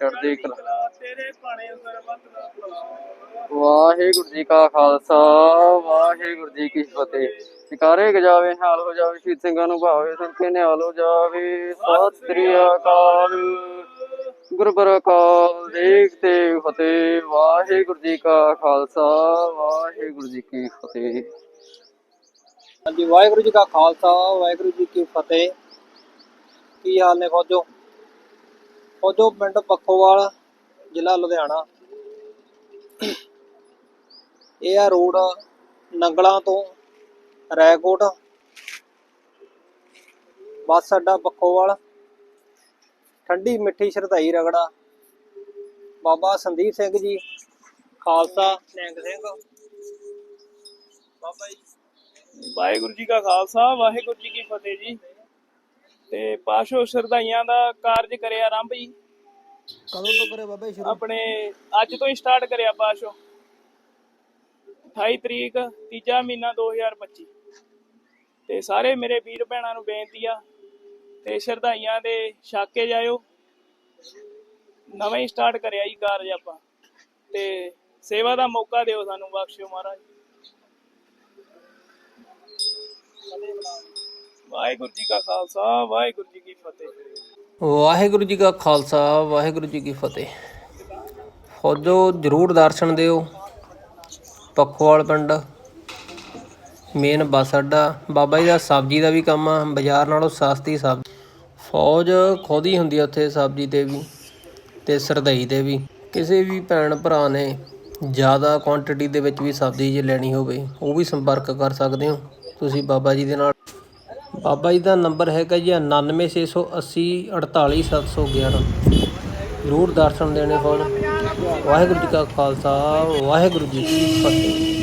ਚੜ੍ਹਦੀ ਕਲਾ। ਵਾਹਿਗੁਰੂ ਜੀ ਕਾ ਖਾਲਸਾ ਵਾਹਿਗੁਰੂ ਜੀ ਕੀ ਫਤਿਹ। ਸਿਕਾਰੇ ਗਜਾਵੇ ਹਾਲ ਹੋ ਜਾਵੇ ਸ਼ਹੀਦ ਸਿੰਘਾਂ ਨੂੰ ਭਾਵੇ ਸੁਣਕੇ ਨਿਹਾਲ ਹੋ ਜਾਵੇ। ਸਤਿ ਸ੍ਰੀ ਅਕਾਲ। ਗੁਰਬਰ ਅਕਾਲ ਦੇਖ ਤੇ ਫਤਿਹ। ਵਾਹਿਗੁਰੂ ਜੀ ਕਾ ਖਾਲਸਾ ਵਾਹਿਗੁਰੂ ਜੀ ਕੀ ਫਤਿਹ। ਹਾਂਜੀ ਵਾਹਿਗੁਰੂ ਜੀ ਕਾ ਖਾਲਸਾ ਵਾਹਿਗੁਰੂ ਜੀ ਕੀ ਫਤਿਹ। ਕੀ ਹਾਲ ਨੇ ਫੌਜੋ? ਫੌਜੋ ਪਿੰਡ ਪੱਖੋਵਾਲ, ਜ਼ਿਲ੍ਹਾ ਲੁਧਿਆਣਾ। ਇਹ ਆ ਰੋਡ ਨੰਗਲਾਂ ਤੋਂ ਰੈਕੋਟ ਬੱਸ ਅੱਡਾ ਪੱਖੋਵਾਲ। ਠੰਡੀ ਮਿੱਠੀ ਸ਼ਰਧਾਈ ਰਗੜਾ। ਬਾਬਾ ਸੰਦੀਪ ਸਿੰਘ ਜੀ, ਖਾਲਸਾ ਨਿਹੰਗ ਸਿੰਘ। ਬਾਬਾ ਜੀ। ਵਾਹਿਗੁਰੂ ਜੀ ਕਾ ਖਾਲਸਾ, ਵਾਹਿਗੁਰੂ ਜੀ ਕੀ ਫਤਿਹ ਜੀ। ਤੇ ਪਾਸ਼ੋ ਸ਼ਰਧਾਈਆਂ ਦਾ ਕਾਰਜ ਕਰਿਆ ਆਰੰਭ ਜੀ ਕਦੋਂ ਤੋਂ ਕਰੇ ਬਾਬਾ ਜੀ ਆਪਣੇ ਅੱਜ ਤੋਂ ਹੀ ਸਟਾਰਟ ਕਰਿਆ ਪਾਸ਼ੋ। 28 ਤਰੀਕ ਤੀਜਾ ਮਹੀਨਾ 2025 ਤੇ ਸਾਰੇ ਮੇਰੇ ਵੀਰ ਭੈਣਾਂ ਨੂੰ ਬੇਨਤੀ ਆ ਤੇ ਸ਼ਰਧਾਈਆਂ ਦੇ ਛਾਕੇ ਜਾਇਓ। ਨਵਾਂ ਹੀ ਸਟਾਰਟ ਕਰਿਆ ਜੀ ਕਾਰਜ ਆਪਾਂ। ਤੇ ਸੇਵਾ ਦਾ ਮੌਕਾ ਦਿਓ ਸਾਨੂੰ ਬਖਸ਼ਿਓ ਮਹਾਰਾਜ। ਵਾਹਿਗੁਰੂ ਜੀ ਕਾ ਖਾਲਸਾ, ਵਾਹਿਗੁਰੂ ਜੀ ਕੀ ਫਤਿਹ। ਵਾਹਿਗੁਰੂ ਜੀ ਕਾ ਖਾਲਸਾ, ਵਾਹਿਗੁਰੂ ਜੀ ਕੀ ਫਤਿਹ। ਫੌਜੋ ਜਰੂਰ ਦਰਸ਼ਨ ਦਿਓ। ਪੱਖੋਵਾਲ ਪਿੰਡ, ਮੇਨ ਬੱਸ ਅੱਡਾ, ਬਾਬਾ ਜੀ ਦਾ ਸਬਜ਼ੀ ਦਾ ਵੀ ਕੰਮ ਆ, ਬਾਜ਼ਾਰ ਨਾਲੋਂ ਸਸਤੀ ਸਬਜ਼ੀ। ਫੌਜ ਖੁਦ ਹੀ ਹੁੰਦੀ ਆ ਉੱਥੇ ਸਬਜ਼ੀ ਤੇ ਵੀ, ਤੇ ਸਰਦਈ ਤੇ ਵੀ। ਕਿਸੇ ਵੀ ਭੈਣ ਭਰਾ ਨੇ ਜ਼ਿਆਦਾ ਕੁਆਂਟੀਟੀ ਦੇ ਵਿੱਚ ਵੀ ਸਬਜ਼ੀ ਜੇ ਲੈਣੀ ਹੋਵੇ, ਉਹ ਵੀ ਸੰਪਰਕ ਕਰ ਸਕਦੇ ਹੋ। ਤੁਸੀਂ ਬਾਬਾ ਜੀ ਦੇ ਨਾਲ ਬਾਬਾ ਜੀ ਦਾ ਨੰਬਰ ਹੈਗਾ ਜੀ 99680 48711 ਜ਼ਰੂਰ ਦਰਸ਼ਨ ਦੇਣੇ ਹੋਣ ਵਾਹਿਗੁਰੂ ਜੀ ਕਾ ਖਾਲਸਾ, ਵਾਹਿਗੁਰੂ ਜੀ ਕੀ ਫਤਿਹ।